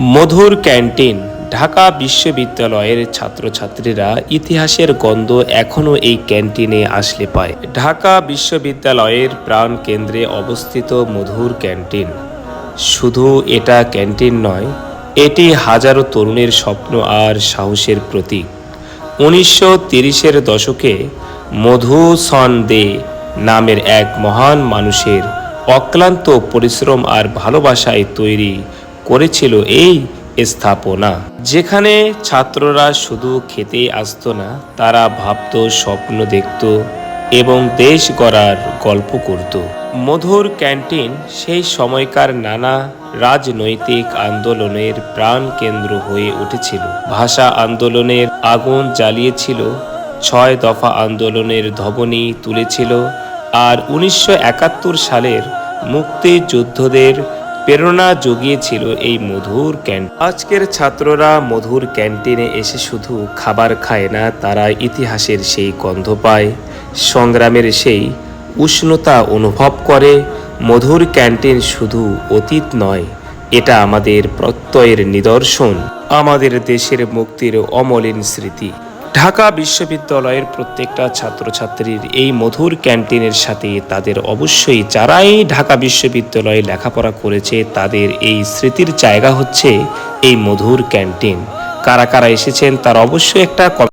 মধুর ক্যান্টিন, ঢাকা বিশ্ববিদ্যালয়ের ছাত্রছাত্রীরা ইতিহাসের গন্ধ এখনও এই ক্যান্টিনে আসলে পায়। ঢাকা বিশ্ববিদ্যালয়ের প্রাণ কেন্দ্রে অবস্থিত মধুর ক্যান্টিন। শুধু এটা ক্যান্টিন নয়, এটি হাজারো তরুণের স্বপ্ন আর সাহসের প্রতীক। উনিশশো তিরিশের দশকে মধু সন দে নামের এক মহান মানুষের অক্লান্ত পরিশ্রম আর ভালোবাসায় তৈরি করেছিল এই স্থাপনা। যেখানে ছাত্ররা শুধু খেতে আসতো না, তারা ভাবতো, স্বপ্ন দেখত এবং দেশ গড়ার গল্প করত। মধুর ক্যান্টিন সেই সময়কার নানা রাজনৈতিক আন্দোলনের প্রাণ কেন্দ্র হয়ে উঠেছিল। ভাষা আন্দোলনের আগুন জ্বালিয়েছিল, ছয় দফা আন্দোলনের ধবনী তুলেছিল আর উনিশশো একাত্তর সালের মুক্তিযুদ্ধদের প্রেরণা জুগিয়েছিল এই মধুর ক্যান্টিন আজকের ছাত্ররা মধুর ক্যান্টিনে এসে শুধু খাবার খায় না, তারা ইতিহাসের সেই গন্ধ পায়, সংগ্রামের সেই উষ্ণতা অনুভব করে। মধুর ক্যান্টিন শুধু অতীত নয়, এটা আমাদের প্রত্যয়ের নিদর্শন। আমাদের দেশের মুক্তির অমলিন স্মৃতি। ঢাকা বিশ্ববিদ্যালয়ের প্রত্যেকটা ছাত্রছাত্রীর এই মধুর ক্যান্টিনের সাথে তাদের অবশ্যই যারাই ঢাকা বিশ্ববিদ্যালয়ে লেখাপড়া করেছে, তাদের এই স্মৃতির জায়গা হচ্ছে এই মধুর ক্যান্টিন। কারা কারা এসেছেন তার অবশ্যই একটা